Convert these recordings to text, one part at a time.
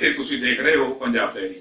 ਤੇ ਤੁਸੀਂ ਦੇਖ ਰਹੇ ਹੋ ਪੰਜਾਬ ਡੈਰੀ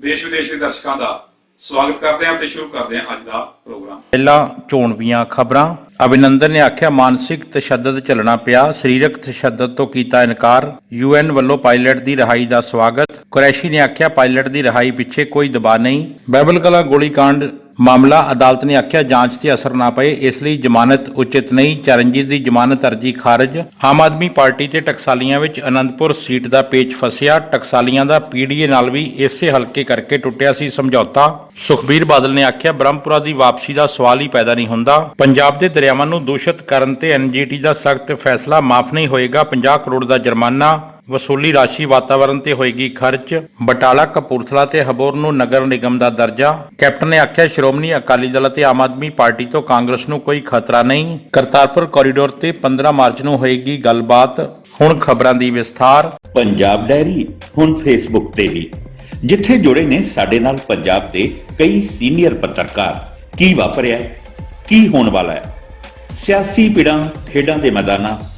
ਦੇਸ਼ ਵਿਦੇਸ਼ ਦੇ ਦਰਸ਼ਕਾਂ ਦਾ ਸਵਾਗਤ ਕਰਦੇ ਹਾਂ ਤੇ ਸ਼ੁਰੂ ਕਰਦੇ ਹਾਂ ਅੱਜ ਦਾ ਪ੍ਰੋਗਰਾਮ। ਪਹਿਲਾਂ ਚੋਣਵੀਆਂ ਖਬਰਾਂ। ਅਭਿਨੰਦਨ ਨੇ ਆਖਿਆ, ਮਾਨਸਿਕ ਤਸ਼ੱਦਦ ਚੱਲਣਾ ਪਿਆ। ਸਰੀਰਕ ਤਸ਼ੱਦਦ ਤੋਂ ਕੀਤਾ ਇਨਕਾਰ। ਯੂਐਨ ਵੱਲੋਂ ਪਾਇਲਟ ਦੀ ਰਿਹਾਈ ਦਾ ਸਵਾਗਤ। ਕੁਰੈਸ਼ੀ ਨੇ ਆਖਿਆ, ਪਾਇਲਟ ਦੀ ਰਿਹਾਈ ਪਿੱਛੇ ਕੋਈ ਦਬਾਅ ਨਹੀਂ। ਬਾਈਬਲ ਕਲਾ ਗੋਲੀकांड ਮਾਮਲਾ ਅਦਾਲਤ ਨੇ ਆਖਿਆ, ਜਾਂਚ ਤੇ ਅਸਰ ਨਾ ਪਏ, ਇਸ ਲਈ ਜ਼ਮਾਨਤ ਉਚਿਤ ਨਹੀਂ। ਚਰਨਜੀਤ ਦੀ ਜ਼ਮਾਨਤ ਅਰਜੀ ਖਾਰਜ। ਆਮ ਆਦਮੀ ਪਾਰਟੀ ਤੇ ਟਕਸਾਲੀਆਂ ਵਿੱਚ ਅਨੰਦਪੁਰ ਸੀਟ ਦਾ ਪੇਚ ਫਸਿਆ। ਟਕਸਾਲੀਆਂ ਦਾ ਪੀਡੀਏ ਨਾਲ ਵੀ ਇਸੇ ਹਲਕੇ ਕਰਕੇ ਟੁੱਟਿਆ ਸੀ ਸਮਝੌਤਾ। ਸੁਖਬੀਰ ਬਾਦਲ ਨੇ ਆਖਿਆ, ਬ੍ਰਹਮਪੁਰਾ ਦੀ ਵਾਪਸੀ ਦਾ ਸਵਾਲ ਹੀ ਪੈਦਾ ਨਹੀਂ ਹੁੰਦਾ। ਪੰਜਾਬ ਦੇ ਦਰਿਆਵਾਂ ਨੂੰ ਦੂਸ਼ਿਤ ਕਰਨ ਤੇ ਐਨਜੀਟੀ ਦਾ ਸਖਤ ਫੈਸਲਾ ਮਾਫ ਨਹੀਂ ਹੋਏਗਾ। 50 ਕਰੋੜ ਦਾ ਜੁਰਮਾਨਾ ਵਸੂਲੀ ਰਾਸ਼ੀ ਵਾਤਾਵਰਣ ਤੇ ਹੋਏਗੀ ਖਰਚ। ਬਟਾਲਾ, ਕਪੂਰਥਲਾ ਤੇ ਹਬੋਰ ਨੂੰ ਨਗਰ ਨਿਗਮ ਦਾ ਦਰਜਾ। ਕੈਪਟਨ ਨੇ ਆਖਿਆ, ਸ਼੍ਰੋਮਣੀ ਅਕਾਲੀ ਦਲ ਅਤੇ ਆਮ ਆਦਮੀ ਪਾਰਟੀ ਤੋਂ ਕਾਂਗਰਸ ਨੂੰ ਕੋਈ ਖਤਰਾ ਨਹੀਂ। ਕਰਤਾਰਪੁਰ ਕੋਰੀਡੋਰ ਤੇ 15 ਮਾਰਚ ਨੂੰ ਹੋਏਗੀ ਗੱਲਬਾਤ। ਹੁਣ ਖਬਰਾਂ ਦੀ ਵਿਸਥਾਰ। ਪੰਜਾਬ ਡੈਰੀ ਹੁਣ ਫੇਸਬੁੱਕ ਤੇ ਵੀ। ਜਿੱਥੇ ਜੁੜੇ ਨੇ ਸਾਡੇ ਨਾਲ ਪੰਜਾਬ ਦੇ ਕਈ ਸੀਨੀਅਰ ਪੱਤਰਕਾਰ। ਕੀ ਵਾਪਰਿਆ ਕੀ ਹੋਣ ਵਾਲਾ ਹੈ? ਸਿਆਸੀ ਪਿੜਾਂ ਖੇਡਾਂ ਦੇ ਮੈਦਾਨਾਂ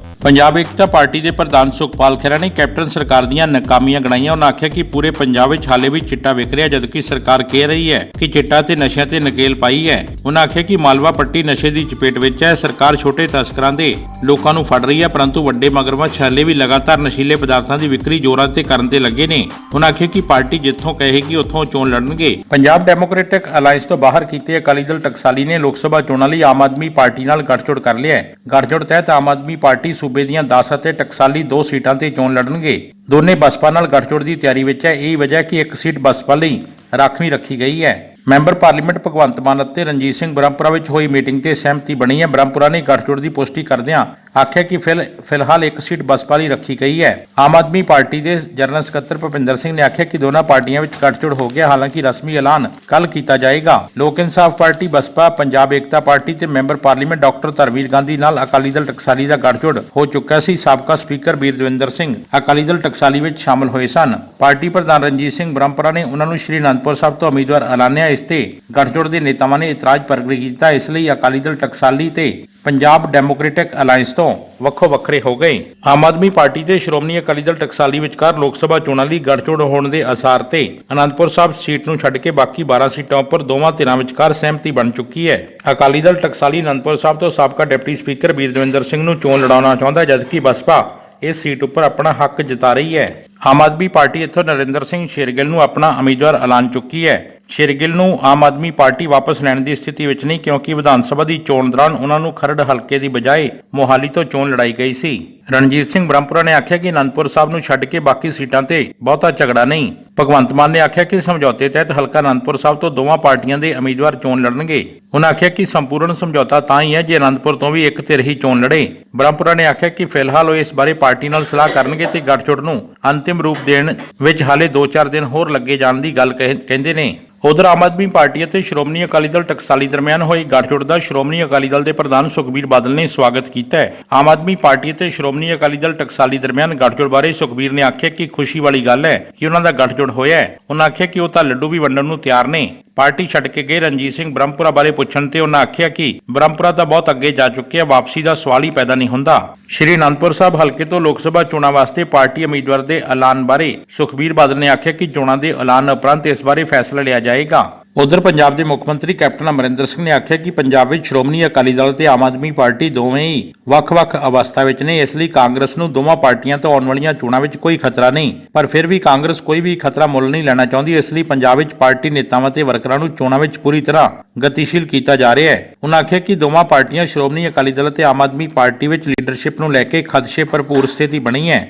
ਪੰਜਾਬ ਏਕਤਾ ਪਾਰਟੀ ਦੇ ਪ੍ਰਧਾਨ ਸੁਖਪਾਲ ਖਹਿਰਾ ਨੇ ਕੈਪਟਨ ਸਰਕਾਰ ਦੀਆਂ ਨਾਕਾਮੀਆਂ ਗਣਾਈਆਂ। ਉਹਨਾਂ ਆਖਿਆ ਕਿ ਪੂਰੇ ਪੰਜਾਬ ਵਿੱਚ ਹਾਲੇ ਵੀ ਚਿੱਟਾ ਵਿਕ ਰਿਹਾ, ਜਦਕਿ ਸਰਕਾਰ ਕਹਿ ਰਹੀ ਹੈ ਕਿ ਚਿੱਟਾ ਤੇ ਨਸ਼ਿਆਂ ਤੇ ਨਕੇਲ ਪਾਈ ਹੈ। ਉਹਨਾਂ ਆਖਿਆ ਕਿ ਮਾਲਵਾ ਪੱਟੀ ਨਸ਼ੇ ਦੀ ਚਪੇਟ ਵਿੱਚ ਹੈ। ਸਰਕਾਰ ਛੋਟੇ ਤਸਕਰਾਂ ਦੇ ਲੋਕਾਂ ਨੂੰ ਫੜ ਰਹੀ ਹੈ, ਪਰੰਤੂ ਵੱਡੇ ਮਗਰਮੱਛ ਹਾਲੇ ਵੀ ਲਗਾਤਾਰ ਨਸ਼ੀਲੇ ਪਦਾਰਥਾਂ ਦੀ ਵਿਕਰੀ ਜ਼ੋਰਾਂ ਤੇ ਕਰਨ ਤੇ ਲੱਗੇ ਨੇ। ਉਹਨਾਂ ਆਖਿਆ ਕਿ ਪਾਰਟੀ ਜਿੱਥੋਂ ਕਹੇਗੀ, ਉੱਥੋਂ ਚੋਣ ਲੜਨਗੇ। ਪੰਜਾਬ ਡੈਮੋਕ੍ਰੈਟਿਕ ਅਲਾਈਅੰਸ ਤੋਂ ਬਾਹਰ ਕੀਤੇ ਅਕਾਲੀ ਦਲ ਟਕਸਾਲੀ ਨੇ ਲੋਕ ਸਭਾ ਚੋਣਾਂ ਲਈ ਆਮ ਆਦਮੀ ਪਾਰਟੀ ਨਾਲ ਗੱਠਜੋੜ ਕਰ ਲਿਆ ਹੈ। ਗੱਠਜੋੜ ਤਹਿਤ ਆਮ ਆਦਮੀ ਪਾਰਟੀ ਸੂਬੇ ਦੀਆਂ 10 ਅਤੇ ਟਕਸਾਲੀ 2 ਸੀਟਾਂ ਤੇ ਚੋਣ ਲੜਨਗੇ। ਦੋਨੇ ਬਸਪਾ ਨਾਲ ਗੱਠਜੋੜ ਦੀ ਤਿਆਰੀ ਵਿੱਚ ਹੈ। ਇਹ ਵਜ੍ਹਾ ਕਿ ਇੱਕ ਸੀਟ ਬਸਪਾ ਲਈ ਰਾਖਵੀਂ ਰੱਖੀ ਗਈ ਹੈ। ਮੈਂਬਰ ਪਾਰਲੀਮੈਂਟ ਭਗਵੰਤ ਮਾਨ ਅਤੇ ਰਣਜੀਤ ਸਿੰਘ ਬ੍ਰਹਮਪੁਰਾ ਵਿੱਚ ਹੋਈ ਮੀਟਿੰਗ ਤੇ ਸਹਿਮਤੀ ਬਣੀ ਹੈ। ਬ੍ਰਹਮਪੁਰਾ ਨੇ ਗੱਠਜੋੜ ਦੀ ਪੁਸ਼ਟੀ ਕਰਦਿਆਂ ਆਖਿਆ ਕਿ ਫਿਲਹਾਲ ਇੱਕ ਸੀਟ ਬਸਪਾ ਲਈ ਰੱਖੀ ਗਈ ਹੈ। ਆਮ ਆਦਮੀ ਪਾਰਟੀ ਦੇ ਜਨਰਲ ਸਕੱਤਰ ਭੁਪਿੰਦਰ ਸਿੰਘ ਨੇ ਆਖਿਆ ਕਿ ਦੋਨਾਂ ਪਾਰਟੀਆਂ ਵਿੱਚ ਗੱਠਜੋੜ ਹੋ ਗਿਆ, ਹਾਲਾਂਕਿ ਰਸਮੀ ਐਲਾਨ ਕੱਲ ਕੀਤਾ ਜਾਏਗਾ। ਲੋਕ ਇਨਸਾਫ ਪਾਰਟੀ, ਬਸਪਾ, ਪੰਜਾਬ ਏਕਤਾ ਪਾਰਟੀ ਤੇ member parliament doctor Dharamvir Gandhi ਨਾਲ ਅਕਾਲੀ ਦਲ ਟਕਸਾਲੀ ਦਾ ਗੱਠਜੋੜ ਹੋ ਚੁੱਕਾ ਸੀ। ਸਾਬਕਾ ਸਪੀਕਰ ਬੀਰ ਦਵਿੰਦਰ ਸਿੰਘ ਅਕਾਲੀ ਦਲ ਟਕਸਾਲੀ ਵਿੱਚ ਸ਼ਾਮਲ ਹੋਏ ਸਨ। ਪਾਰਟੀ ਪ੍ਰਧਾਨ ਰਣਜੀਤ ਸਿੰਘ ਬ੍ਰਹਮਪੁਰਾ ਨੇ ਉਹਨਾਂ ਨੂੰ ਸ਼੍ਰੀ ਅਨੰਦਪੁਰ ਸਾਹਿਬ ਤੋਂ ਉਮੀਦਵਾਰ ਐਲਾਨਿਆ। ਇਸ ਤੇ ਗੱਠਜੋੜ ਦੇ ਨੇਤਾਵਾਂ ਨੇ ਇਤਰਾਜ਼ ਪ੍ਰਗਟ ਕੀਤਾ। ਇਸ ਲਈ ਅਕਾਲੀ ਦਲ ਟਕਸਾਲੀ ਤੇ ਪੰਜਾਬ ਡੈਮੋਕ੍ਰੈਟਿਕ ਅਲਾਈਅੰਸ ਤੋਂ ਵੱਖੋ ਵੱਖਰੇ ਹੋ ਗਏ। ਆਮ ਆਦਮੀ ਪਾਰਟੀ ਤੇ ਸ਼੍ਰੋਮਣੀ ਅਕਾਲੀ ਦਲ ਟਕਸਾਲੀ ਵਿਚਕਾਰ ਲੋਕ ਸਭਾ ਚੋਣਾਂ ਲਈ ਗੱਠਜੋੜ ਹੋਣ ਦੇ ਅਸਾਰ ਤੇ ਅਨੰਦਪੁਰ ਸਾਹਿਬ ਸੀਟ ਨੂੰ ਛੱਡ ਕੇ ਬਾਕੀ 12 ਸੀਟਾਂ ਉੱਪਰ ਦੋਵਾਂ ਧਿਰਾਂ ਵਿਚਕਾਰ ਸਹਿਮਤੀ ਬਣ ਚੁੱਕੀ ਹੈ। ਅਕਾਲੀ ਦਲ ਟਕਸਾਲੀ ਅਨੰਦਪੁਰ ਸਾਹਿਬ ਤੋਂ ਸਾਬਕਾ ਡਿਪਟੀ ਸਪੀਕਰ ਬੀਰ ਦਵਿੰਦਰ ਸਿੰਘ ਨੂੰ ਚੋਣ ਲੜਾਉਣਾ ਚਾਹੁੰਦਾ ਹੈ, ਜਦਕਿ ਬਸਪਾ ਇਸ ਸੀਟ ਉੱਪਰ ਆਪਣਾ ਹੱਕ ਜਤਾ ਰਹੀ ਹੈ। ਆਮ ਆਦਮੀ ਪਾਰਟੀ ਇੱਥੋਂ ਨਰਿੰਦਰ ਸਿੰਘ ਸ਼ੇਰਗਿੱਲ ਨੂੰ ਆਪਣਾ ਉਮੀਦਵਾਰ ਐਲਾਨ ਚੁੱਕੀ ਹੈ। ਸ਼ੇਰਗਿੱਲ ਨੂੰ ਆਮ ਆਦਮੀ ਪਾਰਟੀ ਵਾਪਸ ਲੈਣ ਦੀ ਸਥਿਤੀ ਵਿੱਚ ਨਹੀਂ, ਕਿਉਂਕਿ ਵਿਧਾਨ ਸਭਾ ਦੀ ਚੋਣ ਦੌਰਾਨ ਉਹਨਾਂ ਨੂੰ ਖਰੜ ਹਲਕੇ ਦੀ ਬਜਾਏ ਮੋਹਾਲੀ ਤੋਂ ਚੋਣ ਲੜਾਈ ਗਈ ਸੀ। ਰਣਜੀਤ ਸਿੰਘ ਬ੍ਰਹਮਪੁਰਾ ਨੇ ਆਖਿਆ ਕਿ ਅਨੰਦਪੁਰ ਸਾਹਿਬ ਨੂੰ ਛੱਡ ਕੇ ਬਾਕੀ ਸੀਟਾਂ ਤੇ ਬਹੁਤਾ ਝਗੜਾ ਨਹੀਂ। ਭਗਵੰਤ ਮਾਨ ਨੇ ਆਖਿਆ ਕਿ ਸਮਝੌਤੇ ਤਹਿਤ ਹਲਕਾ ਅਨੰਦਪੁਰ ਸਾਹਿਬ ਤੋਂ ਦੋਵਾਂ ਪਾਰਟੀਆਂ ਦੇ ਉਮੀਦਵਾਰ ਚੋਣ ਲੜਨਗੇ। ਉਹਨਾਂ ਆਖਿਆ ਕਿ ਸੰਪੂਰਨ ਸਮਝੌਤਾ ਤਾਂ ਹੀ ਹੈ ਜੇ ਅਨੰਦਪੁਰ ਤੋਂ ਵੀ ਇੱਕ ਧਿਰ ਹੀ ਚੋਣ ਲੜੇ। ਬ੍ਰਹਮਪੁਰਾ ਨੇ ਆਖਿਆ ਕਿ ਫਿਲਹਾਲ ਉਹ ਇਸ ਬਾਰੇ ਪਾਰਟੀ ਨਾਲ ਸਲਾਹ ਕਰਨਗੇ ਤੇ ਗੱਠਜੋੜ ਨੂੰ ਅੰਤਿਮ ਰੂਪ ਦੇਣ ਵਿੱਚ ਹਾਲੇ 2-4 ਦਿਨ ਹੋਰ ਲੱਗੇ ਜਾਣ ਦੀ ਗੱਲ ਕਹਿ- ਕਹਿੰਦੇ ਨੇ। ਉਧਰ ਆਮ ਆਦਮੀ ਪਾਰਟੀ ਅਤੇ ਸ਼੍ਰੋਮਣੀ ਅਕਾਲੀ ਦਲ ਟਕਸਾਲੀ ਦਰਮਿਆਨ ਹੋਈ ਗੱਠਜੋੜ ਦਾ ਸ਼੍ਰੋਮਣੀ ਅਕਾਲੀ ਦਲ ਦੇ ਪ੍ਰਧਾਨ ਸੁਖਬੀਰ ਬਾਦਲ ਨੇ ਸਵਾਗਤ ਕੀਤਾ ਹੈ। ਆਮ ਆਦਮੀ ਪਾਰਟੀ ਅਤੇ ਸ਼੍ਰੋਮਣੀ ਅਕਾਲੀ ਦਲ ਟਕਸਾਲੀ ਦਰਮਿਆਨ ਗੱਠਜੋੜ ਬਾਰੇ ਸੁਖਬੀਰ ਨੇ ਆਖਿਆ ਕਿ ਖੁਸ਼ੀ ਵਾਲੀ ਗੱਲ ਹੈ ਕਿ ਉਹਨਾਂ ਦਾ ਗੱਠਜੋੜ ਹੋਇਆ ਹੈ। ਉਹਨਾਂ ਆਖਿਆ ਕਿ ਉਹ ਤਾਂ ਲੱਡੂ ਵੀ ਵੰਡਣ ਨੂੰ ਤਿਆਰ ਨੇ। ਪਾਰਟੀ ਛੱਡ ਕੇ ਗਏ ਰਣਜੀਤ ਸਿੰਘ ਬ੍ਰਹਮਪੁਰਾ ਬਾਰੇ ਪੁੱਛਣ ਤੇ ਉਹਨਾਂ ਆਖਿਆ ਕਿ ਬ੍ਰਹਮਪੁਰਾ ਤਾਂ ਬਹੁਤ ਅੱਗੇ ਜਾ ਚੁੱਕਿਆ ਵਾਪਸੀ ਦਾ ਸਵਾਲ ਹੀ ਪੈਦਾ ਨਹੀਂ ਹੁੰਦਾ। ਸ਼੍ਰੀ ਅਨੰਦਪੁਰ ਸਾਹਿਬ ਹਲਕੇ ਤੋਂ ਲੋਕ ਸਭਾ ਚੋਣਾਂ ਵਾਸਤੇ ਪਾਰਟੀ ਉਮੀਦਵਾਰ ਦੇ ਐਲਾਨ ਬਾਰੇ ਸੁਖਬੀਰ ਬਾਦਲ ਨੇ ਆਖਿਆ ਕਿ ਚੋਣਾਂ ਦੇ ਐਲਾਨ ਉਪਰੰਤ ਇਸ ਬਾਰੇ ਫੈਸਲਾ ਲਿਆ ਜਾਏਗਾ। ਉਧਰ ਪੰਜਾਬ ਦੇ ਮੁੱਖ ਮੰਤਰੀ ਕੈਪਟਨ ਅਮਰਿੰਦਰ ਸਿੰਘ ਨੇ ਆਖਿਆ ਕਿ ਪੰਜਾਬ ਵਿੱਚ ਸ਼੍ਰੋਮਣੀ ਅਕਾਲੀ ਦਲ ਤੇ ਆਮ ਆਦਮੀ ਪਾਰਟੀ ਦੋਵੇਂ ਹੀ ਵੱਖ-ਵੱਖ ਅਵਸਥਾ ਵਿੱਚ ਨੇ, ਇਸ ਲਈ ਕਾਂਗਰਸ ਨੂੰ ਦੋਵਾਂ ਪਾਰਟੀਆਂ ਤੋਂ ਆਉਣ ਵਾਲੀਆਂ ਚੋਣਾਂ ਵਿੱਚ ਕੋਈ ਖਤਰਾ ਨਹੀਂ। ਪਰ ਫਿਰ ਵੀ ਕਾਂਗਰਸ ਕੋਈ ਵੀ ਖਤਰਾ ਮੁੱਲ ਨਹੀਂ ਲੈਣਾ ਚਾਹੁੰਦੀ, ਇਸ ਲਈ ਪੰਜਾਬ ਵਿੱਚ ਪਾਰਟੀ ਨੇਤਾਵਾਂ ਤੇ ਵਰਕਰਾਂ ਨੂੰ ਚੋਣਾਂ ਵਿੱਚ ਪੂਰੀ ਤਰ੍ਹਾਂ ਗਤੀਸ਼ੀਲ ਕੀਤਾ ਜਾ ਰਿਹਾ ਹੈ। ਉਹਨਾਂ ਆਖਿਆ ਕਿ ਦੋਵਾਂ ਪਾਰਟੀਆਂ ਸ਼੍ਰੋਮਣੀ ਅਕਾਲੀ ਦਲ ਤੇ ਆਮ ਆਦਮੀ ਪਾਰਟੀ ਵਿੱਚ ਲੀਡਰਸ਼ਿਪ ਨੂੰ ਲੈ ਕੇ ਖਦਸ਼ੇ ਭਰਪੂਰ ਸਥਿਤੀ ਬਣੀ ਹੈ।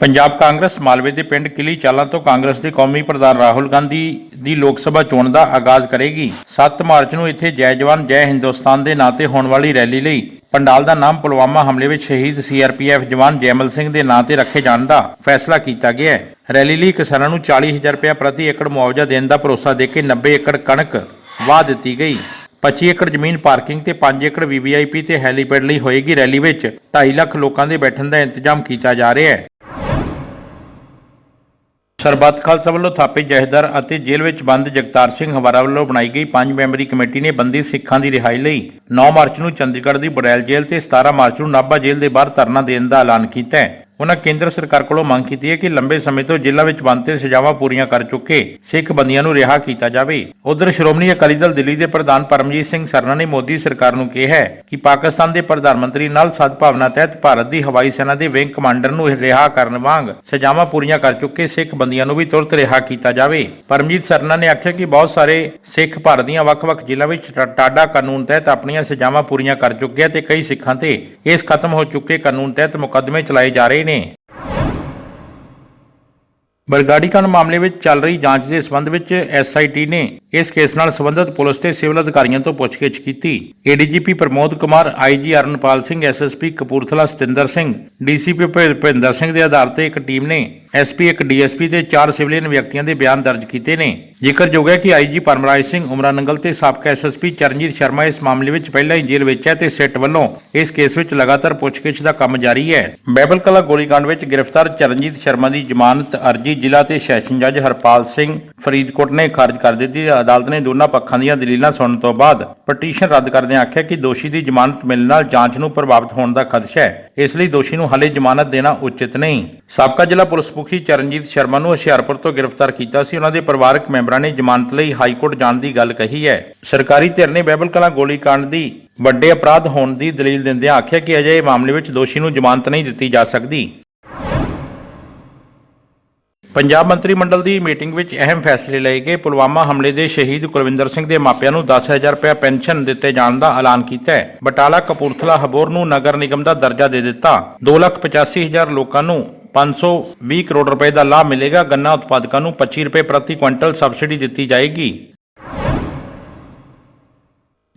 ਪੰਜਾਬ ਕਾਂਗਰਸ ਮਾਲਵੇ ਦੇ ਪਿੰਡ ਕਿਲੀ ਚਾਲਾਂ ਤੋਂ ਕਾਂਗਰਸ ਦੇ ਕੌਮੀ ਪ੍ਰਧਾਨ ਰਾਹੁਲ ਗਾਂਧੀ ਦੀ ਲੋਕ ਸਭਾ ਚੋਣ ਦਾ ਆਗਾਜ਼ ਕਰੇਗੀ। 7 ਮਾਰਚ ਨੂੰ ਇੱਥੇ ਜੈ ਜਵਾਨ, ਜੈ ਹਿੰਦੁਸਤਾਨ ਦੇ ਨਾਂ ਤੇ ਹੋਣ ਵਾਲੀ ਰੈਲੀ ਲਈ ਪੰਡਾਲ ਦਾ ਨਾਮ ਪੁਲਵਾਮਾ ਹਮਲੇ ਵਿੱਚ ਸ਼ਹੀਦ ਸੀਆਰਪੀਐਫ ਜਵਾਨ ਜੈਮਲ ਸਿੰਘ ਦੇ ਨਾਂ ਤੇ ਰੱਖੇ ਜਾਣ ਦਾ ਫੈਸਲਾ ਕੀਤਾ ਗਿਆ ਹੈ। ਰੈਲੀ ਲਈ ਕਿਸਾਨਾਂ ਨੂੰ 40000 ਰੁਪਏ ਪ੍ਰਤੀ ਏਕੜ ਮੁਆਵਜ਼ਾ ਦੇਣ ਦਾ ਭਰੋਸਾ ਦੇ ਕੇ 90 ਏਕੜ ਕਣਕ ਵਾਹ ਦਿੱਤੀ ਗਈ। 25 ਏਕੜ ਜ਼ਮੀਨ ਪਾਰਕਿੰਗ ਤੇ 5 ਏਕੜ ਵੀਵੀਆਈਪੀ ਤੇ ਹੈਲੀਪੈਡ ਲਈ ਹੋਏਗੀ ਰੈਲੀ ਵਿੱਚ 2.5 ਲੱਖ ਲੋਕਾਂ ਦੇ ਬੈਠਣ ਦਾ ਇੰਤਜ਼ਾਮ ਕੀਤਾ ਜਾ ਰਿਹਾ ਹੈ। ਸਰਬੱਤ ਖਾਲਸਾ ਵੱਲੋਂ ਥਾਪੇ ਜਹੇਦਾਰ ਅਤੇ ਜੇਲ੍ਹ ਵਿੱਚ ਬੰਦ ਜਗਤਾਰ ਸਿੰਘ ਹਵਾਰਾ ਵੱਲੋਂ ਬਣਾਈ ਗਈ ਪੰਜ ਮੈਂਬਰੀ ਕਮੇਟੀ ਨੇ ਬੰਦੀ ਸਿੱਖਾਂ ਦੀ ਰਿਹਾਈ ਲਈ 9 ਮਾਰਚ ਨੂੰ ਚੰਡੀਗੜ੍ਹ ਦੀ ਬੜੈਲ ਜੇਲ੍ਹ ਤੇ 17 ਮਾਰਚ ਨੂੰ ਨਾਭਾ ਜੇਲ੍ਹ ਦੇ ਬਾਹਰ ਧਰਨਾ ਦੇਣ ਦਾ ਐਲਾਨ ਕੀਤਾ ਹੈ। ਉਹਨਾਂ ਕੇਂਦਰ ਸਰਕਾਰ ਕੋਲੋਂ ਮੰਗ ਕੀਤੀ ਹੈ ਕਿ ਲੰਬੇ ਸਮੇਂ ਤੋਂ ਜਿਲ੍ਹਾ ਵਿੱਚ ਬੰਦ ਤੇ ਸਜ਼ਾਵਾਂ ਪੂਰੀਆਂ ਕਰ ਚੁੱਕੇ ਸਿੱਖ ਬੰਦੀਆਂ ਨੂੰ ਰਿਹਾ ਕੀਤਾ ਜਾਵੇ। ਉਧਰ ਸ਼੍ਰੋਮਣੀ ਅਕਾਲੀ ਦਲ ਦਿੱਲੀ ਦੇ ਪ੍ਰਧਾਨ ਪਰਮਜੀਤ ਸਿੰਘ ਸਰਨਾ ਨੇ ਮੋਦੀ ਸਰਕਾਰ ਨੂੰ ਕਿਹਾ ਹੈ ਕਿ ਪਾਕਿਸਤਾਨ ਦੇ ਪ੍ਰਧਾਨ ਮੰਤਰੀ ਨਾਲ ਸਦਭਾਵਨਾ ਤਹਿਤ ਭਾਰਤ ਦੀ ਹਵਾਈ ਸੈਨਾ ਦੇ ਵਿੰਗ ਕਮਾਂਡਰ ਨੂੰ ਰਿਹਾ ਕਰਨ ਵਾਂਗ ਸਜ਼ਾਵਾਂ ਪੂਰੀਆਂ ਕਰ ਚੁੱਕੇ ਸਿੱਖ ਬੰਦੀਆਂ ਨੂੰ ਵੀ ਤੁਰੰਤ ਰਿਹਾ ਕੀਤਾ ਜਾਵੇ। ਪਰਮਜੀਤ ਸਰਨਾ ਨੇ ਆਖਿਆ ਕਿ ਬਹੁਤ ਸਾਰੇ ਸਿੱਖ ਭਾਰਤ ਦੀਆਂ ਵੱਖ-ਵੱਖ ਜ਼ਿਲ੍ਹਿਆਂ ਵਿੱਚ ਟਾਡਾ ਕਾਨੂੰਨ ਤਹਿਤ ਆਪਣੀਆਂ ਸਜ਼ਾਵਾਂ ਪੂਰੀਆਂ ਕਰ ਚੁੱਕੇ ਤੇ ਕਈ ਸਿੱਖਾਂ ਤੇ ਇਸ ਖਤਮ ਹੋ ਚੁੱਕੇ ਕਾਨੂੰਨ ਤਹਿਤ ਮੁਕੱਦਮੇ ਚਲਾਏ ਜਾ ਰਹੇ ਨੇ। ਬਰਗਾੜੀ ਕਾਂਡ ਮਾਮਲੇ ਵਿੱਚ ਚੱਲ ਰਹੀ ਜਾਂਚ ਦੇ ਸਬੰਧ ਵਿੱਚ ਐਸਆਈਟੀ ਨੇ ਇਸ ਕੇਸ ਨਾਲ ਸੰਬੰਧਿਤ ਪੁਲਿਸ ਤੇ ਸਿਵਲ ਅਧਿਕਾਰੀਆਂ ਤੋਂ ਪੁੱਛਗਿੱਛ ਕੀਤੀ। ADGP Pramod Kumar IG Arunpal Singh SSP Kapurthala Satinder Singh DCP Bhupinder Singh ਦੇ ਆਧਾਰ ਤੇ ਇੱਕ ਟੀਮ ਨੇ ਐਸਪੀ ਇੱਕ ਡੀਐਸਪੀ ਤੇ ਚਾਰ ਸਿਵਲੀਅਨ ਵਿਅਕਤੀਆਂ ਦੇ ਬਿਆਨ ਦਰਜ ਕੀਤੇ ਨੇ। ਜ਼ਿਕਰਯੋਗ ਹੈ ਕਿ ਆਈਜੀ ਪਰਮਰਾਜ ਸਿੰਘ ਉਮਰਾ ਨੰਗਲ ਤੇ ਸਾਬਕਾ ਐਸਐਸਪੀ ਚਰਨਜੀਤ ਸ਼ਰਮਾ ਇਸ ਮਾਮਲੇ ਵਿੱਚ ਪਹਿਲਾਂ ਹੀ ਜੇਲ੍ਹ ਵਿੱਚ ਹੈ ਤੇ ਸਿੱਟ ਵੱਲੋਂ ਇਸ ਕੇਸ ਵਿੱਚ ਲਗਾਤਾਰ ਪੁੱਛਗਿੱਛ ਦਾ ਕੰਮ ਜਾਰੀ ਹੈ। ਬਾਈਬਲ ਕਲਾ ਗੋਲੀकांड ਵਿੱਚ ਗ੍ਰਿਫਤਾਰ ਚਰਨਜੀਤ ਸ਼ਰਮਾ ਦੀ ਜ਼ਮਾਨਤ ਅਰਜੀ ਜ਼ਿਲ੍ਹਾ ਤੇ ਸੈਸ਼ਨ ਜੱਜ ਹਰਪਾਲ ਸਿੰਘ ਫਰੀਦਕੋਟ ਨੇ ਖਾਰਜ ਕਰ ਦਿੱਤੀ। ਅਦਾਲਤ ਨੇ ਦੋਨਾਂ ਪੱਖਾਂ ਦੀਆਂ ਦਲੀਲਾਂ ਸੁਣਨ ਤੋਂ ਬਾਅਦ ਪਟੀਸ਼ਨ ਰੱਦ ਕਰਦਿਆਂ ਆਖਿਆ ਕਿ ਦੋਸ਼ੀ ਦੀ ਜ਼ਮਾਨਤ ਮਿਲਣ ਨਾਲ ਜਾਂਚ ਨੂੰ ਪ੍ਰਭਾਵਿਤ ਹੋਣ ਦਾ ਖਦਸ਼ਾ ਹੈ। ਇਸ ਲਈ ਦੋਸ਼ੀ ਨੂੰ ਹਾਲੇ ਜ਼ਮਾਨਤ ਦੇਣਾ ਉਚਿਤ ਨਹੀਂ। ਸਾਬਕਾ ਜ਼ਿਲ੍ਹਾ ਪੁਲਿਸ ਮੁਖੀ ਚਰਨਜੀਤ ਸ਼ਰਮਾ ਨੂੰ ਹੁਸ਼ਿਆਰਪੁਰ ਤੋਂ ਗ੍ਰਿਫਤਾਰ ਕੀਤਾ ਸੀ। ਉਹਨਾਂ ਦੇ ਪਰਿਵਾਰਕ ਮੈਂਬਰਾਂ ਨੇ ਜ਼ਮਾਨਤ ਲਈ ਹਾਈ ਕੋਰਟ ਜਾਣ ਦੀ ਗੱਲ ਕਹੀ ਹੈ। ਸਰਕਾਰੀ ਧਿਰ ਨੇ ਬਾਈਬਲ ਕਲਾਂ ਗੋਲੀकांड ਦੀ ਵੱਡੇ ਅਪਰਾਧ ਹੋਣ ਦੀ ਦਲੀਲ ਦਿੰਦਿਆਂ ਆਖਿਆ ਕਿ ਅਜੇ ਇਹ ਮਾਮਲੇ ਵਿੱਚ ਦੋਸ਼ੀ ਨੂੰ ਜ਼ਮਾਨਤ ਨਹੀਂ ਦਿੱਤੀ ਜਾ ਸਕਦੀ। ਪੰਜਾਬ ਮੰਤਰੀ ਮੰਡਲ ਦੀ ਮੀਟਿੰਗ ਵਿੱਚ ਅਹਿਮ ਫੈਸਲੇ ਲਏ ਗਏ। ਪੁਲਵਾਮਾ ਹਮਲੇ ਦੇ ਸ਼ਹੀਦ ਕੁਲਵਿੰਦਰ ਸਿੰਘ ਦੇ ਮਾਪਿਆਂ ਨੂੰ 10000 ਰੁਪਏ ਪੈਨਸ਼ਨ ਦਿੱਤੇ ਜਾਣ ਦਾ ਐਲਾਨ ਕੀਤਾ ਹੈ। ਬਟਾਲਾ ਕਪੂਰਥਲਾ ਹਬੋਰ ਨੂੰ ਨਗਰ ਨਿਗਮ ਦਾ ਦਰਜਾ ਦੇ ਦਿੱਤਾ। 285000 ਲੋਕਾਂ ਨੂੰ 520 ਕਰੋੜ ਰੁਪਏ ਦਾ ਲਾਭ ਮਿਲੇਗਾ। ਗੰਨਾ ਉਤਪਾਦਕਾਂ ਨੂੰ 25 ਰੁਪਏ ਪ੍ਰਤੀ ਕੁਇੰਟਲ ਸਬਸਿਡੀ ਦਿੱਤੀ ਜਾਏਗੀ।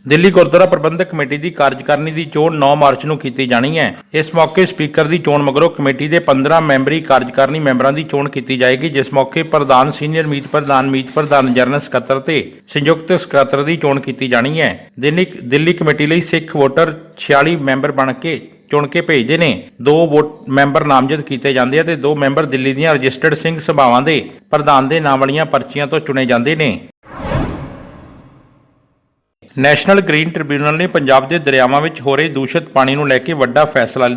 ਦਿੱਲੀ ਗੁਰਦੁਆਰਾ ਪ੍ਰਬੰਧਕ ਕਮੇਟੀ ਦੀ ਕਾਰਜਕਾਰਨੀ ਦੀ ਚੋਣ 9 ਮਾਰਚ ਨੂੰ ਕੀਤੀ ਜਾਣੀ ਹੈ। ਇਸ ਮੌਕੇ ਸਪੀਕਰ ਦੀ ਚੋਣ ਮਗਰੋਂ ਕਮੇਟੀ ਦੇ 15 ਮੈਂਬਰੀ ਕਾਰਜਕਾਰਨੀ ਮੈਂਬਰਾਂ ਦੀ ਚੋਣ ਕੀਤੀ ਜਾਏਗੀ, ਜਿਸ ਮੌਕੇ ਪ੍ਰਧਾਨ, ਸੀਨੀਅਰ ਮੀਤ ਪ੍ਰਧਾਨ ਮੀਤ ਪ੍ਰਧਾਨ, ਜਨਰਲ ਸਕੱਤਰ ਤੇ ਸੰਯੁਕਤ ਸਕੱਤਰ ਦੀ ਚੋਣ ਕੀਤੀ ਜਾਣੀ ਹੈ। ਦਿੱਲੀ ਦਿੱਲੀ ਕਮੇਟੀ ਲਈ ਸਿੱਖ ਵੋਟਰ 46 ਮੈਂਬਰ ਬਣ ਕੇ ਚੁਣ ਕੇ ਭੇਜਦੇ ਨੇ। ਦੋ ਮੈਂਬਰ ਨਾਮਜ਼ਦ ਕੀਤੇ ਜਾਂਦੇ ਆ ਤੇ ਦੋ ਮੈਂਬਰ ਦਿੱਲੀ ਦੀਆਂ ਰਜਿਸਟਰਡ ਸਿੰਘ ਸਭਾਵਾਂ ਦੇ ਪ੍ਰਧਾਨ ਦੇ ਨਾਮ ਵਾਲੀਆਂ ਪਰਚੀਆਂ ਤੋਂ ਚੁਣੇ ਜਾਂਦੇ ਨੇ। ਨੈਸ਼ਨਲ ਗ੍ਰੀਨ ਟ੍ਰਿਬਿਊਨਲ ਨੇ ਪੰਜਾਬ ਦੇ ਦਰਿਆਵਾਂ ਵਿੱਚ ਹੋ ਰਹੇ ਦੂਸ਼ਿਤ ਪਾਣੀ ਨੂੰ ਲੈ ਕੇ ਵੱਡਾ ਫੈਸਲਾ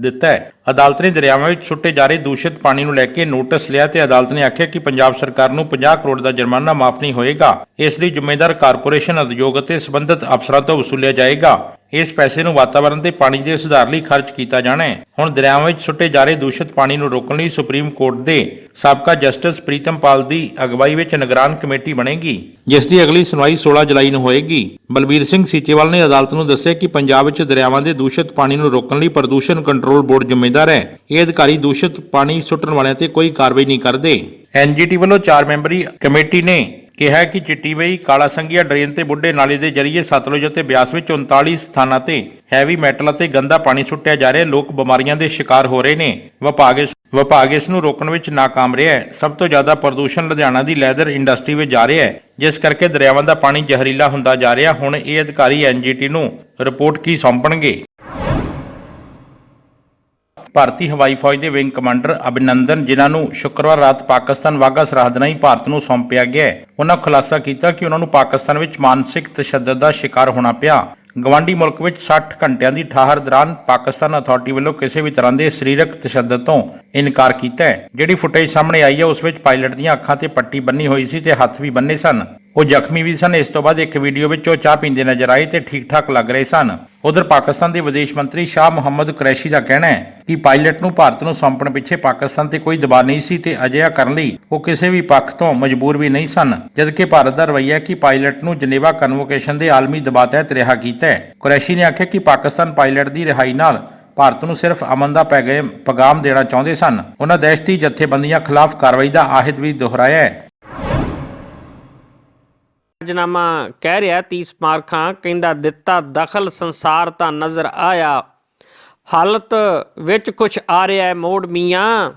ਦਿੱਤਾ ਹੈ। ਅਦਾਲਤ ਨੇ ਦਰਿਆਵਾਂ ਵਿੱਚ ਸੁੱਟੇ ਜਾ ਰਹੇ ਦੂਸ਼ਿਤ ਪਾਣੀ ਨੂੰ ਲੈ ਕੇ ਨੋਟਿਸ ਲਿਆ ਤੇ ਅਦਾਲਤ ਨੇ ਆਖਿਆ ਕਿ ਪੰਜਾਬ ਸਰਕਾਰ ਨੂੰ 50 ਕਰੋੜ ਦਾ ਜੁਰਮਾਨਾ ਮਾਫ ਨਹੀਂ ਹੋਏਗਾ। ਇਸ ਲਈ ਜ਼ਿੰਮੇਦਾਰ ਕਾਰਪੋਰੇਸ਼ਨ ਉਦਯੋਗ ਅਤੇ ਸਬੰਧਤ ਅਫਸਰਾਂ ਤੋਂ ਵਸੂਲਿਆ ਜਾਏਗਾ। ਇਸ ਪੈਸੇ ਨੂੰ ਵਾਤਾਵਰਣ ਤੇ ਪਾਣੀ ਦੇ ਸੁਧਾਰ ਲਈ ਖਰਚ ਕੀਤਾ ਜਾਣਾ ਹੈ। ਹੁਣ ਦਰਿਆਵਾਂ ਵਿੱਚ ਸੁੱਟੇ ਜਾ ਰਹੇ ਦੂਸ਼ਿਤ ਪਾਣੀ ਨੂੰ ਰੋਕਣ ਲਈ ਸੁਪਰੀਮ ਕੋਰਟ ਦੇ ਸਾਬਕਾ ਜਸਟਿਸ ਪ੍ਰੀਤਮ ਪਾਲ ਦੀ ਅਗਵਾਈ ਵਿੱਚ ਨਿਗਰਾਨ ਕਮੇਟੀ ਬਣੇਗੀ, ਜਿਸ ਦੀ ਅਗਲੀ ਸੁਣਵਾਈ 16 ਜੁਲਾਈ ਨੂੰ ਹੋਏਗੀ। ਬਲਬੀਰ ਸਿੰਘ ਸੀਚੇਵਾਲ ਨੇ ਅਦਾਲਤ ਨੂੰ ਦੱਸਿਆ ਕਿ ਪੰਜਾਬ ਵਿੱਚ ਦਰਿਆਵਾਂ ਦੇ ਦੂਸ਼ਿਤ ਪਾਣੀ ਨੂੰ ਰੋਕਣ ਲਈ ਪ੍ਰਦੂਸ਼ਣ ਕੰਟਰੋਲ ਬੋਰਡ ਜ਼ਿੰਮੇਦਾਰ ਹੈ। ਇਹ ਅਧਿਕਾਰੀ ਦੂਸ਼ਿਤ ਪਾਣੀ ਸੁੱਟਣ ਵਾਲਿਆਂ ਤੇ ਕੋਈ ਕਾਰਵਾਈ ਨਹੀਂ ਕਰਦੇ। ਐਨਜੀਟੀ ਵੱਲੋਂ 4 ਮੈਂਬਰੀ ਕਮੇਟੀ ਨੇ ਕਿਹਾ ਕਿ ਚਿੱਟੀਬਈ ਕਾਲਾ ਸੰਗੀਆ ਡਰੇਨ ਤੇ ਬੁੱਢੇ ਨਾਲੇ ਦੇ ਜ਼ਰੀਏ ਸਤਲੁਜ ਅਤੇ ਬਿਆਸ ਵਿੱਚ 39 ਸਥਾਨਾਂ ਤੇ ਹੈਵੀ ਮੈਟਲ ਅਤੇ ਗੰਦਾ ਪਾਣੀ ਸੁੱਟਿਆ ਜਾ ਰਿਹਾ, ਲੋਕ ਬਿਮਾਰੀਆਂ ਦੇ ਸ਼ਿਕਾਰ ਹੋ ਰਹੇ ਨੇ। ਵਿਭਾਗ ਇਸ ਵਿਭਾਗ ਇਸ ਨੂੰ ਰੋਕਣ ਵਿੱਚ ਨਾਕਾਮ ਰਿਹਾ ਹੈ। ਸਭ ਤੋਂ ਜ਼ਿਆਦਾ ਪ੍ਰਦੂਸ਼ਣ ਲੁਧਿਆਣਾ ਦੀ ਲੈਦਰ ਇੰਡਸਟਰੀ ਵਿੱਚ ਜਾ ਰਿਹਾ ਹੈ, ਜਿਸ ਕਰਕੇ ਦਰਿਆਵਾਂ ਦਾ ਪਾਣੀ ਜ਼ਹਿਰੀਲਾ ਹੁੰਦਾ ਜਾ ਰਿਹਾ। ਹੁਣ ਇਹ ਅਧਿਕਾਰੀ ਐਨਜੀਟੀ ਨੂੰ ਰਿਪੋਰਟ ਕੀ ਸੌਂਪਣਗੇ? ਭਾਰਤੀ ਹਵਾਈ ਫੌਜ ਦੇ ਵਿੰਗ ਕਮਾਂਡਰ ਅਭਿਨੰਦਨ, ਜਿਨ੍ਹਾਂ ਨੂੰ ਸ਼ੁੱਕਰਵਾਰ ਰਾਤ ਪਾਕਿਸਤਾਨ ਵਾਗਾ ਸਰਹੱਦ ਰਾਹੀਂ ਭਾਰਤ ਨੂੰ ਸੌਂਪਿਆ ਗਿਆ ਉਹਨਾਂ ਖੁਲਾਸਾ ਕੀਤਾ ਕਿ ਉਹਨਾਂ ਨੂੰ ਪਾਕਿਸਤਾਨ ਵਿੱਚ ਮਾਨਸਿਕ ਤਸ਼ੱਦਦ ਦਾ ਸ਼ਿਕਾਰ ਹੋਣਾ ਪਿਆ। ਗਵਾਂਡੀ ਮੁਲਕ ਵਿੱਚ 60 ਘੰਟਿਆਂ ਦੀ ਠਾਹਰ ਦੌਰਾਨ ਪਾਕਿਸਤਾਨ ਅਥਾਰਟੀ ਵੱਲੋਂ ਕਿਸੇ ਵੀ ਤਰ੍ਹਾਂ ਦੇ ਸਰੀਰਕ ਤਸ਼ੱਦਦ ਤੋਂ ਇਨਕਾਰ ਕੀਤਾ ਹੈ। ਜਿਹੜੀ ਫੁਟੇਜ ਸਾਹਮਣੇ ਆਈ ਹੈ, ਉਸ ਵਿੱਚ ਪਾਇਲਟ ਦੀਆਂ ਅੱਖਾਂ ਤੇ ਪੱਟੀ ਬੰਨੀ ਹੋਈ ਸੀ ਤੇ ਹੱਥ ਵੀ ਬੰਨੇ ਸਨ। ਉਹ ਜ਼ਖਮੀ ਵੀ ਸਨ। ਇਸ ਤੋਂ ਬਾਅਦ ਇੱਕ ਵੀਡੀਓ ਵਿੱਚ ਉਹ ਚਾਹ ਪੀਂਦੇ ਨਜ਼ਰ ਆਏ ਤੇ ਠੀਕ-ਠਾਕ ਲੱਗ ਰਹੇ ਸਨ। ਉਧਰ ਪਾਕਿਸਤਾਨ ਦੇ ਵਿਦੇਸ਼ ਮੰਤਰੀ ਸ਼ਾਹ ਮੁਹੰਮਦ ਕੁਰੈਸ਼ੀ ਦਾ ਕਹਿਣਾ ਹੈ ਕਿ ਪਾਇਲਟ ਨੂੰ ਭਾਰਤ ਨੂੰ ਸੌਂਪਣ ਪਿੱਛੇ ਪਾਕਿਸਤਾਨ ਤੇ ਕੋਈ ਦਬਾਅ ਨਹੀਂ ਸੀ ਤੇ ਅਜਿਹਾ ਕਰਨ ਲਈ ਉਹ ਕਿਸੇ ਵੀ ਪੱਖ ਤੋਂ ਮਜਬੂਰ ਵੀ ਨਹੀਂ ਸਨ। ਜਦਕਿ ਭਾਰਤ ਦਾ ਰਵੱਈਆ ਕਿ ਪਾਇਲਟ ਨੂੰ ਜਨੇਵਾ ਕਨਵੋਕੇਸ਼ਨ ਦੇ ਆਲਮੀ ਦਬਾਅ ਤਹਿਤ ਰਿਹਾ ਕੀਤਾ ਹੈ। ਕੁਰੈਸ਼ੀ ਨੇ ਆਖਿਆ ਕਿ ਪਾਕਿਸਤਾਨ ਪਾਇਲਟ ਦੀ ਰਿਹਾਈ ਨਾਲ ਭਾਰਤ ਨੂੰ ਸਿਰਫ ਅਮਨ ਦਾ ਪੈਗਾਮ ਪੈਗਾਮ ਦੇਣਾ ਚਾਹੁੰਦੇ ਸਨ। ਉਹਨਾਂ ਦਹਿਸ਼ਤੀ ਜਥੇਬੰਦੀਆਂ ਖਿਲਾਫ ਕਾਰਵਾਈ ਦਾ ਆਹਿਦ ਵੀ ਦੁਹਰਾਇਆ ਹੈ। ਰਾਜਨਾਮਾ ਕਹਿ ਰਿਹਾ 30 ਮਾਰਖਾਂ ਕਹਿੰਦਾ, ਦਿੱਤਾ ਦਖਲ ਸੰਸਾਰ ਤਾਂ ਨਜ਼ਰ ਆਇਆ। ਹਾਲਤ ਵਿੱਚ ਕੁਛ ਆ ਰਿਹਾ ਹੈ, ਮੋੜ ਮੀਆਂ।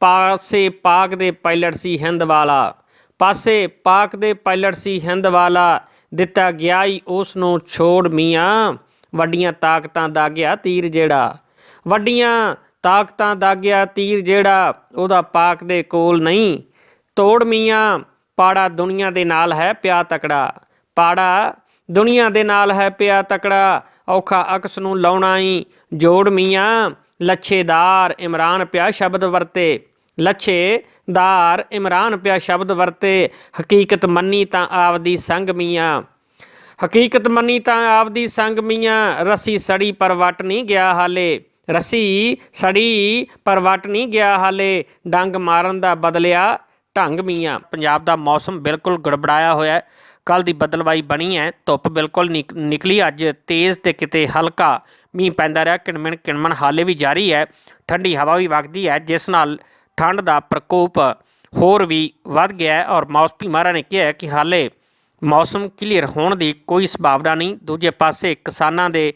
ਪਾਸੇ ਪਾਕ ਦੇ ਪਾਇਲਟ ਸੀ ਹਿੰਦ ਵਾਲਾ। ਪਾਸੇ ਪਾਕ ਦੇ ਪਾਇਲਟ ਸੀ ਹਿੰਦ ਵਾਲਾ। ਦਿੱਤਾ ਗਿਆ ਈ ਉਸ ਨੂੰ ਛੋੜ ਮੀਆਂ। ਵੱਡੀਆਂ ਤਾਕਤਾਂ ਦਾ ਗਿਆ ਤੀਰ ਜਿਹੜਾ। ਵੱਡੀਆਂ ਤਾਕਤਾਂ ਦਾ ਗਿਆ ਤੀਰ ਜਿਹੜਾ। ਉਹਦਾ ਪਾਕ ਦੇ ਕੋਲ ਨਹੀਂ। ਤੋੜ ਮੀਆਂ। ਪਾੜਾ ਦੁਨੀਆ ਦੇ ਨਾਲ ਹੈ ਪਿਆ ਤਕੜਾ। ਪਾੜਾ ਦੁਨੀਆ ਦੇ ਨਾਲ ਹੈ ਪਿਆ ਤਕੜਾ। ਔਖਾ ਅਕਸ ਨੂੰ ਲਾਉਣਾ ਈ ਜੋੜ ਮੀਆਂ। ਲੱਛੇਦਾਰ ਇਮਰਾਨ ਪਿਆ ਸ਼ਬਦ ਵਰਤੇ। ਲੱਛੇਦਾਰ ਇਮਰਾਨ ਪਿਆ ਸ਼ਬਦ ਵਰਤੇ। ਹਕੀਕਤ ਮੰਨੀ ਤਾਂ ਆਪਦੀ ਸੰਗ ਮੀਆਂ। ਹਕੀਕਤ ਮੰਨੀ ਤਾਂ ਆਪਦੀ ਸੰਗ ਮੀਆਂ। ਰਸੀ ਸੜੀ ਪਰ ਵਟ ਨਹੀਂ ਗਿਆ ਹਾਲੇ। ਰਸੀ ਸੜੀ ਪਰ ਵਟ ਨਹੀਂ ਗਿਆ ਹਾਲੇ। ਡੰਗ ਮਾਰਨ ਦਾ ਬਦਲਿਆ ਢੰਗ ਮੀਆਂ ਪੰਜਾਬ ਦਾ ਮੌਸਮ ਬਿਲਕੁਲ ਗੜਬੜਾਇਆ ਹੋਇਆ ਹੈ। ਕੱਲ ਦੀ ਬਦਲਵਾਈ ਬਣੀ ਹੈ। ਧੁੱਪ ਬਿਲਕੁਲ ਨਿਕ- ਨਿਕਲੀ। ਅੱਜ ਤੇਜ਼ ਤੇ ਕਿਤੇ ਹਲਕਾ ਮੀਂਹ ਪੈਂਦਾ ਰਿਹਾ। ਕਿਣਮਣ ਕਿਣਮਣ ਹਾਲੇ ਵੀ ਜਾਰੀ ਹੈ। ਠੰਡੀ ਹਵਾ ਵੀ ਵਗਦੀ ਹੈ, ਜਿਸ ਨਾਲ ਠੰਡ ਦਾ ਪ੍ਰਕੋਪ ਹੋਰ ਵੀ ਵੱਧ ਗਿਆ ਔਰ ਮੌਸਮੀ ਮਾਹਰਾਂ ਨੇ ਕਿਹਾ ਕਿ ਹਾਲੇ ਮੌਸਮ ਕਲੀਅਰ ਹੋਣ ਦੀ ਕੋਈ ਸੰਭਾਵਨਾ ਨਹੀਂ। ਦੂਜੇ ਪਾਸੇ ਕਿਸਾਨਾਂ ਦੇ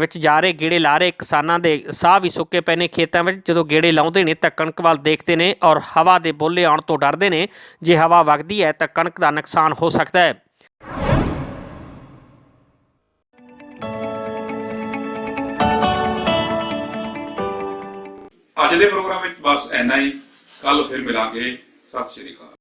ਵਿੱਚ ਜਾ ਰਹੇ ਗੇੜੇ ਲਾ ਰਹੇ ਕਿਸਾਨਾਂ ਦੇ ਸਾਹ ਵੀ ਸੁੱਕੇ ਪਏ ਨੇ ਖੇਤਾਂ ਵਿੱਚ। ਜਦੋਂ ਗੇੜੇ ਲਾਉਂਦੇ ਨੇ ਤਾਂ ਕਣਕ ਵੱਲ ਦੇਖਦੇ ਨੇ ਔਰ ਹਵਾ ਦੇ ਬੋਲੇ ਆਉਣ ਤੋਂ ਡਰਦੇ ਨੇ। ਜੇ ਹਵਾ ਵਗਦੀ ਹੈ ਤਾਂ ਕਣਕ ਦਾ ਨੁਕਸਾਨ ਹੋ ਸਕਦਾ ਹੈ। ਅੱਜ ਦੇ ਪ੍ਰੋਗਰਾਮ ਵਿੱਚ ਬਸ ਇੰਨਾ ਹੀ। ਕੱਲ ਫਿਰ ਮਿਲਾਂਗੇ। ਸਤਿ ਸ਼੍ਰੀ ਅਕਾਲ।